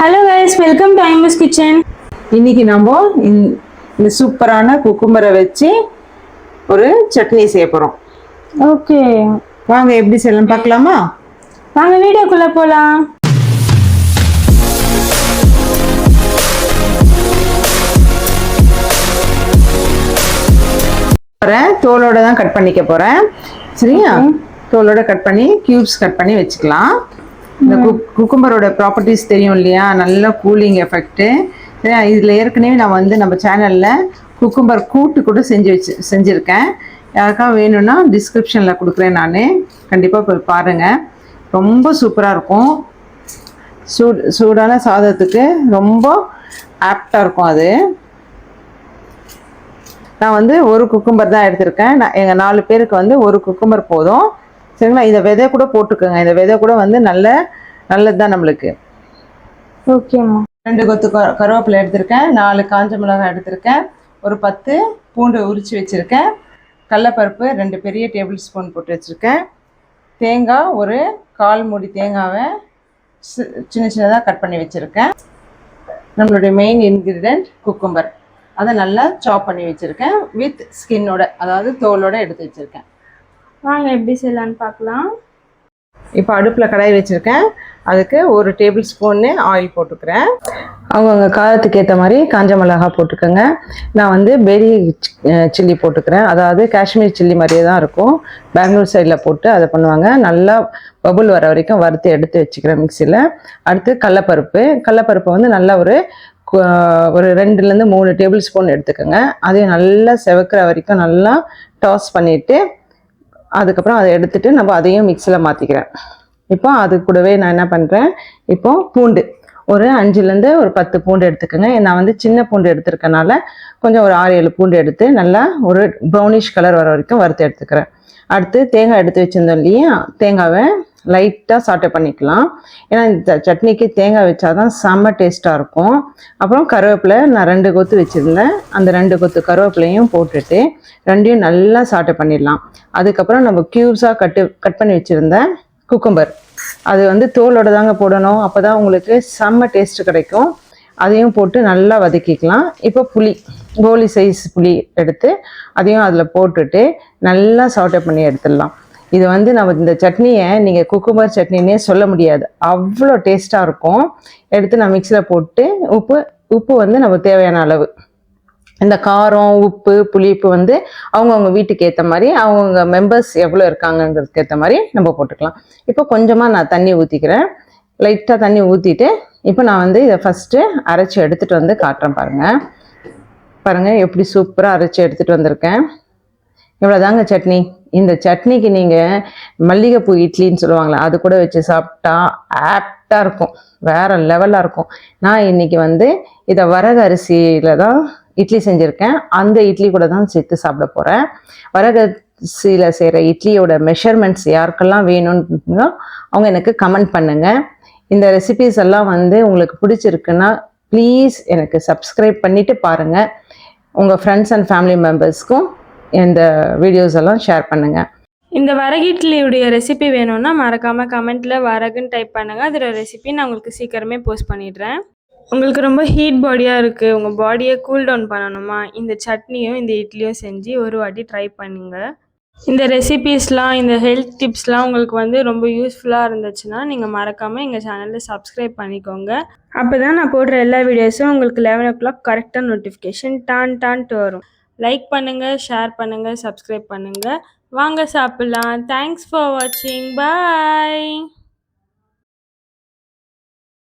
Hello guys welcome to ஐமஸ் kitchen இன்னைக்கு நம்ம இந்த- சூப்பரான குக்கும்பரை வச்சு ஒரு சட்னி செய்ய போறோம். ஓகே வாங்க எப்படி செய்யலாம் பார்க்கலாமா? வாங்க வீடியோக்குள்ள போறேன். தோலோட தான் கட் பண்ணிக்க போறேன். சரியா? தோலோட கட் பண்ணி கியூப்ஸ் கட் பண்ணி வச்சுக்கலாம். இந்த குக்கும்பரோட ப்ராப்பர்ட்டிஸ் தெரியும் இல்லையா? நல்ல கூலிங் எஃபெக்ட்டு இதில் ஏற்கனவே நான் வந்து நம்ம சேனலில் குக்கும்பர் கூட்டு கூட செஞ்சு வச்சு செஞ்சுருக்கேன். யாருக்காக வேணும்னா டிஸ்கிரிப்ஷனில் கொடுக்குறேன் நான். கண்டிப்பாக போய் பாருங்கள் ரொம்ப சூப்பராக இருக்கும். சூடு சூடான சாதத்துக்கு ரொம்ப ஆப்டாக இருக்கும் அது. நான் வந்து ஒரு குக்கும்பர் தான் எடுத்திருக்கேன். நான் எங்கள் நாலு பேருக்கு வந்து ஒரு குக்கும்பர் போதும். சரிங்களா? இதை விதை கூட போட்டுக்கோங்க. இந்த விதை கூட வந்து நல்ல நல்லது தான் நம்மளுக்கு ஓகேம்மா ரெண்டு கொத்து கரு- கருவேப்பிலை எடுத்திருக்கேன். நாலு காஞ்ச மிளகாய் எடுத்திருக்கேன். ஒரு பத்து பூண்டு உரித்து வச்சுருக்கேன். கடலப்பருப்பு ரெண்டு பெரிய டேபிள் ஸ்பூன் போட்டு வச்சுருக்கேன். தேங்காய் ஒரு கால் மூடி தேங்காவை சின்ன சின்னதாக கட் பண்ணி வச்சுருக்கேன். நம்மளுடைய மெயின் இன்க்ரீடியன்ட் குக்கும்பர் அதை நல்லா சாப் பண்ணி வச்சுருக்கேன். வித் ஸ்கின்னோட அதாவது தோலோட எடுத்து வச்சுருக்கேன். வாங்க எப்படி செய்யலான்னு பார்க்கலாம். இப்போ அடுப்பில் கடாய் வச்சுருக்கேன். அதுக்கு ஒரு டேபிள் ஸ்பூன்னு ஆயில் போட்டுக்கிறேன். அவங்கவுங்க காரத்துக்கு ஏற்ற மாதிரி காஞ்ச மிளகாய் போட்டுக்கோங்க. நான் வந்து பெரி சில்லி போட்டுக்கிறேன். அதாவது காஷ்மீர் சில்லி மாதிரியே தான் இருக்கும். பெங்களூர் சைடில் போட்டு அதை பண்ணுவாங்க. நல்லா பபுள் வர வரைக்கும் வறுத்து எடுத்து வச்சுக்கிறேன் மிக்சியில் அடுத்து கடலப்பருப்பு. கடலப்பருப்பை வந்து நல்லா ஒரு ஒரு ரெண்டுலேருந்து மூணு டேபிள் ஸ்பூன் எடுத்துக்கோங்க. அதையும் நல்லா செவக்கிற வரைக்கும் நல்லா டாஸ் பண்ணிவிட்டு அதுக்கப்புறம் அதை எடுத்துட்டு நம்ம அதையும் மிக்சியில் மாற்றிக்கிறேன் இப்போ அது கூடவே நான் என்ன பண்ணுறேன் இப்போ பூண்டு. ஒரு அஞ்சுலேருந்து ஒரு பத்து பூண்டு எடுத்துக்கோங்க. நான் வந்து சின்ன பூண்டு எடுத்துருக்கனால கொஞ்சம் ஒரு ஆறு ஏழு பூண்டு எடுத்து நல்லா ஒரு ப்ரௌனிஷ் கலர் வர வரைக்கும் வறுத்து எடுத்துக்கிறேன். அடுத்து தேங்காய் எடுத்து வச்சுருந்தோம் இல்லையா? தேங்காவை லைட்டாக சாட்டை பண்ணிக்கலாம். ஏன்னா இந்த சட்னிக்கு தேங்காய் வச்சா தான் செம்ம டேஸ்ட்டாக இருக்கும். அப்புறம் கருவேப்பிலை நான் ரெண்டு கொத்து வச்சுருந்தேன். அந்த ரெண்டு கொத்து கருவேப்பிலையும் போட்டுட்டு ரெண்டையும் நல்லா சாட்டை பண்ணிடலாம். அதுக்கப்புறம் நம்ம க்யூப்ஸாக கட்டு கட் பண்ணி வச்சுருந்தேன் குக்கம்பர். அது வந்து தோலோட தாங்க போடணும். அப்போ தான் உங்களுக்கு செம்ம டேஸ்ட் கிடைக்கும். அதையும் போட்டு நல்லா வதக்கிக்கலாம். இப்போ புளி கோலி சைஸ் புளி எடுத்து அதையும் அதில் போட்டுட்டு நல்லா சாட்டை பண்ணி எடுத்துடலாம். இது வந்து நம்ம இந்த சட்னியை நீங்கள் குக்கும்பர் சட்னின்னே சொல்ல முடியாது. அவ்வளோ டேஸ்ட்டாக இருக்கும். எடுத்து நான் மிக்சியில் போட்டு உப்பு உப்பு வந்து நம்ம தேவையான அளவு. இந்த காரம் உப்பு புளிப்பு வந்து அவங்கவுங்க வீட்டுக்கு ஏற்ற மாதிரி அவங்கவுங்க மெம்பர்ஸ் எவ்வளோ இருக்காங்கங்கிறதுக்கு ஏற்ற மாதிரி நம்ம போட்டுக்கலாம். இப்போ கொஞ்சமாக நான் தண்ணி ஊற்றிக்கிறேன் லைட்டாக தண்ணி ஊற்றிட்டு இப்போ நான் வந்து இதை ஃபஸ்ட்டு அரைச்சி எடுத்துகிட்டு வந்து காட்டுறேன் பாருங்கள் பாருங்கள் எப்படி சூப்பராக அரைச்சி எடுத்துகிட்டு வந்திருக்கேன். இவ்வளோதாங்க சட்னி. இந்த சட்னிக்கு நீங்கள் மல்லிகைப்பூ இட்லின்னு சொல்லுவாங்களே அது கூட வச்சு சாப்பிட்டா ஆப்டாக இருக்கும். வேற லெவலாக இருக்கும். நான் இன்னைக்கு வந்து இதை வரகு அரிசியில் தான் இட்லி செஞ்சுருக்கேன். அந்த இட்லி கூட தான் சேர்த்து சாப்பிட போகிறேன் வரகு செய்கிற இட்லியோட மெஷர்மெண்ட்ஸ் யாருக்கெல்லாம் வேணும்னு அவங்க எனக்கு கமெண்ட் பண்ணுங்கள் இந்த ரெசிபிஸ் எல்லாம் வந்து உங்களுக்கு பிடிச்சிருக்குன்னா ப்ளீஸ் எனக்கு சப்ஸ்கிரைப் பண்ணிவிட்டு பாருங்கள் உங்கள் ஃப்ரெண்ட்ஸ் அண்ட் ஃபேமிலி மெம்பர்ஸ்க்கும் இந்த வீடியோஸ் எல்லாம் ஷேர் பண்ணுங்கள் இந்த வரகு இட்லியுடைய ரெசிபி வேணும்னா மறக்காமல் கமெண்ட்டில் வரகுன்னு டைப் பண்ணுங்கள் அதோட ரெசிபி நான் உங்களுக்கு சீக்கிரமே போஸ்ட் பண்ணிடுறேன். உங்களுக்கு ரொம்ப ஹீட் பாடியாக இருக்குது உங்கள் பாடியை கூல் டவுன் பண்ணணுமா? இந்த சட்னியும் இந்த இட்லியும் செஞ்சு ஒரு வாட்டி ட்ரை பண்ணுங்க. இந்த ரெசிபீஸ்லாம் இந்த ஹெல்த் டிப்ஸ்லாம் உங்களுக்கு வந்து ரொம்ப யூஸ்ஃபுல்லாக இருந்துச்சுன்னா நீங்கள் மறக்காமல் எங்கள் சேனலில் சப்ஸ்கிரைப் பண்ணிக்கோங்க. அப்போ தான் நான் போடுற எல்லா வீடியோஸும் உங்களுக்கு லெவன் ஓ கிளாக் கரெக்டாக நோட்டிஃபிகேஷன் டான் டான்ட்டு வரும். லைக் பண்ணுங்கள் ஷேர் பண்ணுங்கள் சப்ஸ்கிரைப் பண்ணுங்கள் வாங்க சாப்பிட்லாம். தேங்க்ஸ் ஃபார் வாட்சிங் பாய்